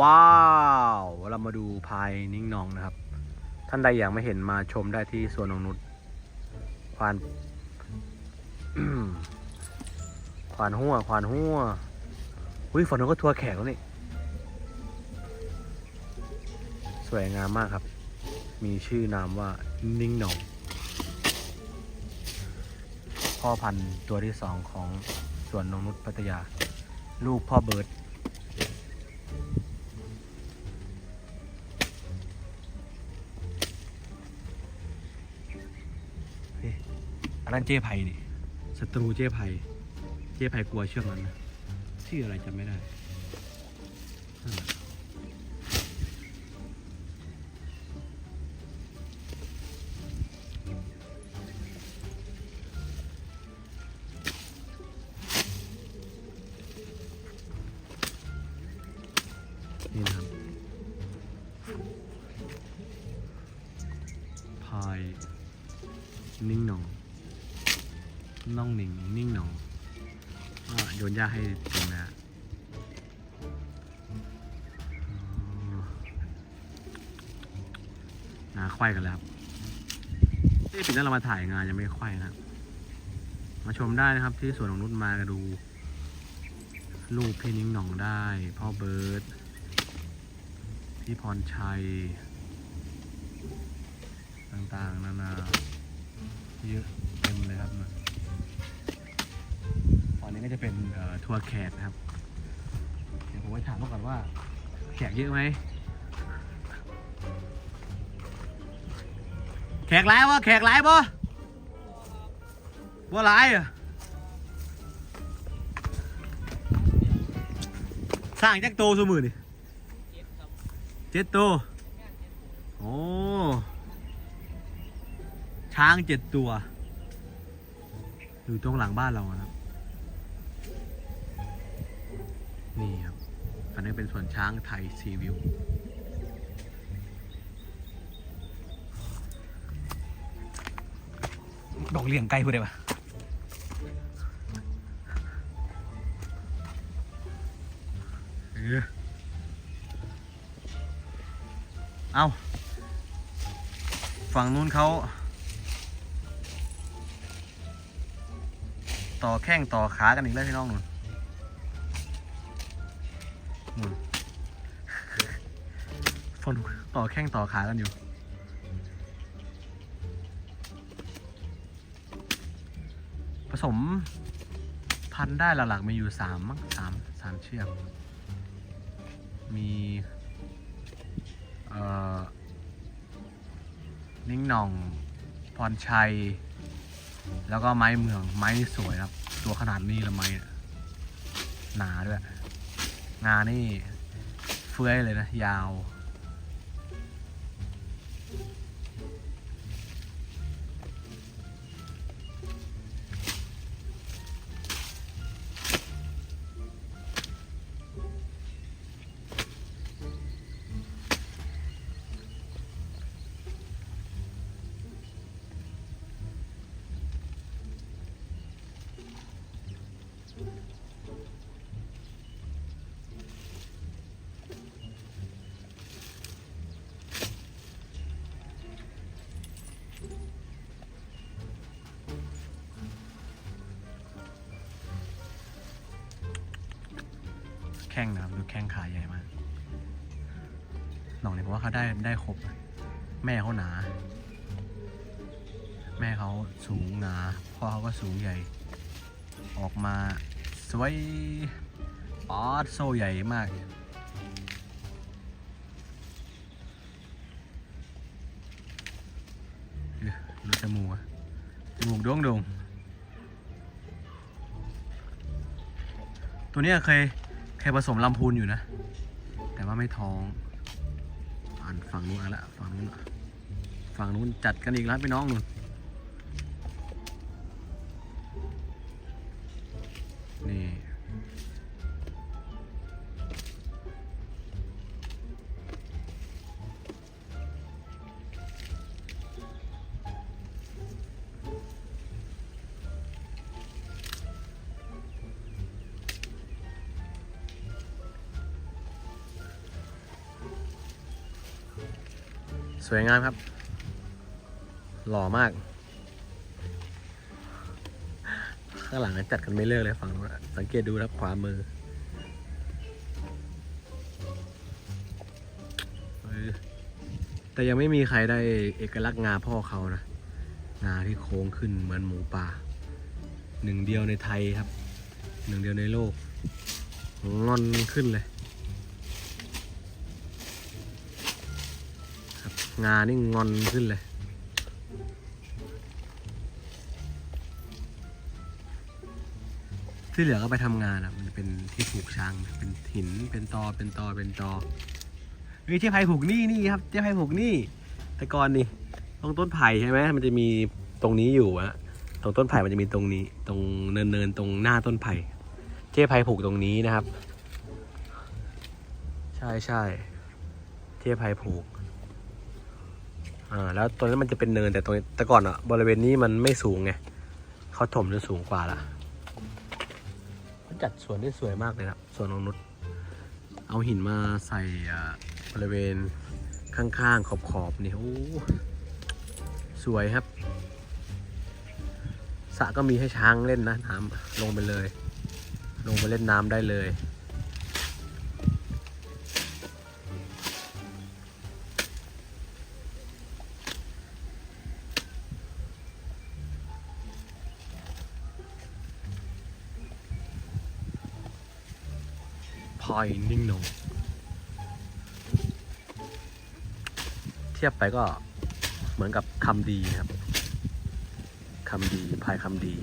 ว้าว เรามาดูพายนิ่งนองนะครับ ท่านใดอยากไม่เห็นมาชมได้ที่สวนนงนุชควานควานหัวควานหัวอุ้ยฝนนก็ทัวร์แขกแล้วนี่ สวยงามมากครับ มีชื่อนามว่านิ่งนองพ่อพันธุ์ตัวที่สองของสวนนงนุชพัทยา ลูกพ่อเบิร์ด นนั้นเจ๊ไผ่นี่ศัตรูเจ๊ไผ่เจ๊ไผ่กลัวเชือกนั้นนะชื่ออะไรจำไม่ได้นั่นะนี่นะครับพายนิ่งหนอง น่องหนิงนิ่งหนองโยนหญ้าให้ตรงนะฮะอ๋อนาควายกันแล้วครับเอ้ปีนั้นเรามาถ่ายงานยังไม่ควายนะครับมาชมได้นะครับที่สวนของนุชมาดู ลูกพี่นิ่งหนองได้ พ่อเบิร์ดพี่พรชัย ต่างๆ นานาเยอะเต็มเลยครับ อันนี้ก็จะเป็นทัวร์แขกนะครับ เดี๋ยวผมไปถามเขาก่อนว่า แขกเยอะไหม แขกร้ายวะแขกร้ายปะว่าร้ายอะสร้างจักโตสมือนี่เจ็ดโต โอ้ ช้างเจ็ดตัว อยู่ตรงหลังบ้านเราครับ นี่ครับ อันนี้เป็นสวนช้างไทยซีวิว ดอกเลี้ยงไก่พูดได้ปะเออเอาฝั่งนู้นเขาต่อแข้งต่อขากันอีกแล้วพี่น้องนุ่ มุนฝนต่อแข้งต่อขากันอยู่ ผสมพันได้หลักๆมีอยู่สามมั้งสามสามเชือก มี เอ่อ นิ่งหน่อง พรชัย แล้วก็ไม้เมือง ไม้นี่สวยครับ ตัวขนาดนี้ละไม้หนาด้วย งานี่เฟื้อยเลยนะ ยาว แข้งนะครับ ดูแข้งขาใหญ่มากหน่องเนี่ยผมว่าเขาได้ได้ครบ แม่เขาหนา แม่เขาสูงหนาพ่อเขาก็สูงใหญ่ ออกมาสวยป๊อดโซ่ใหญ่มากเอ้ยดูจมูกจมูกด่งด่งตัวนี้เคย แคยผสมลำพูนอยู่นะ แต่ว่าไม่ท้องอ่านฝั่งนู้นเอะละฝั่งนู้นฝั่งนู้นจัดกันอีกแล้วพี่น้องนู่น วยงามครับ หล่อมาก ข้างหลังจัดกันไม่เลิกเลยฝั่งนะสังเกตดูครับขวามือเออแต่ยังไม่มีใครได้เอกลักษณ์งาพ่อเขานะ งาที่โค้งขึ้นเหมือนหมูป่า หนึ่งเดียวในไทยครับ หนึ่งเดียวในโลก งอนขึ้นเลย งานี่งอนขึ้นเลย ที่เหลือก็ไปทำงานอะ มันเป็นที่ผูกช้างเป็นหินเป็นตอเป็นตอเป็นตอเฮ้ยเจ๊ไผ่ผูกนี่นี่ครับเจ๊ไผ่ผูกนี่ แต่ก่อนนี่ตรงต้นไผ่ใช่ไหมมันจะมีตรงนี้อยู่อะตรงต้นไผ่มันจะมีตรงนี้ ตรงเนินเนินๆตรงหน้าต้นไผ่เจ๊ไผ่ผูกตรงนี้นะครับ ใช่ใช่เจ๊ไผ่ผูก อ่าแล้วตรงนั้มันจะเป็นเนินแต่ตรงแต่ก่อนอะบริเวณนี้มันไม่สูงไงเขาถมจนสูงกว่าละเขาจัดสวนได้สวยมากเลยครับสวนนงนุชเอาหินมาใส่อ่าบริเวณข้างๆ ขอบๆนี่โอ้สวยครับสระก็มีให้ช้างเล่นนะน้ำลงไปเลย ลงไปเล่นน้ำได้เลย พลอยนิ่งหนงเทียบไปก็เหมือนกับคำดีครับคำดีพายคำดี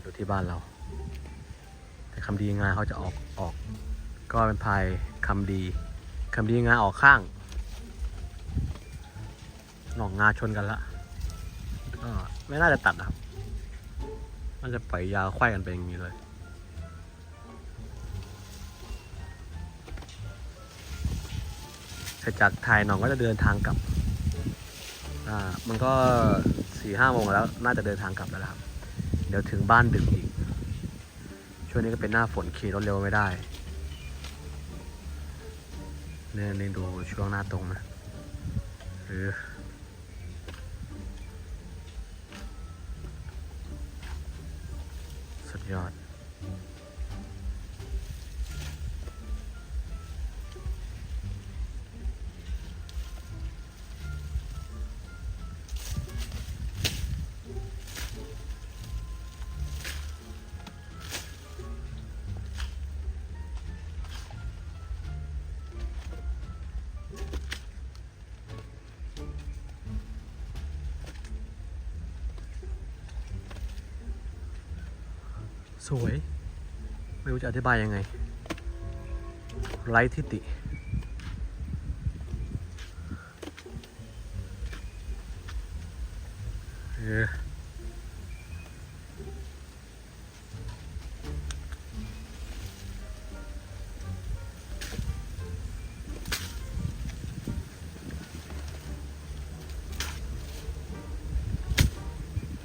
อยู่ที่บ้านเรา แต่คำดีงาเขาจะออกออก ก็เป็นพายคำดีคำดีงาออกข้างหนองงาชนกันละก็ไม่น่าจะตัดนะครับน่าจะปล่อยยาวไขว้กันไปอย่างนี้เลย ร็จจากถ่ายหนองก็จะเดินทางกลับ อ่า มันก็สี่ห้าโมงแล้ว น่าจะเดินทางกลับแล้วครับ เดี๋ยวถึงบ้านดึกอีก ช่วงนี้ก็เป็นหน้าฝนขี่รถเร็วไม่ได้ เนี่ยนี่ดูช่วงหน้าตรงนะเออสุดยอด สวย ไม่รู้จะอธิบายยังไง ไร้ทิฏฐิเออ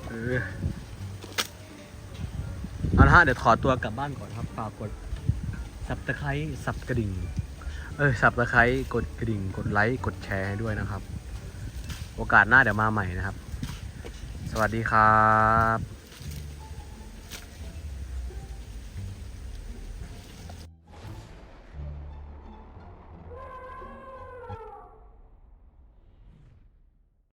เออ ฮะ เดี๋ยวขอตัวกลับบ้านก่อนครับฝากกดสับตะไคร้สับกระดิ่ง เออสับตะไคร้กดกระดิ่ง กดไลค์กดแชร์ให้ด้วยนะครับ โอกาสหน้าเดี๋ยวมาใหม่นะครับ สวัสดีครับ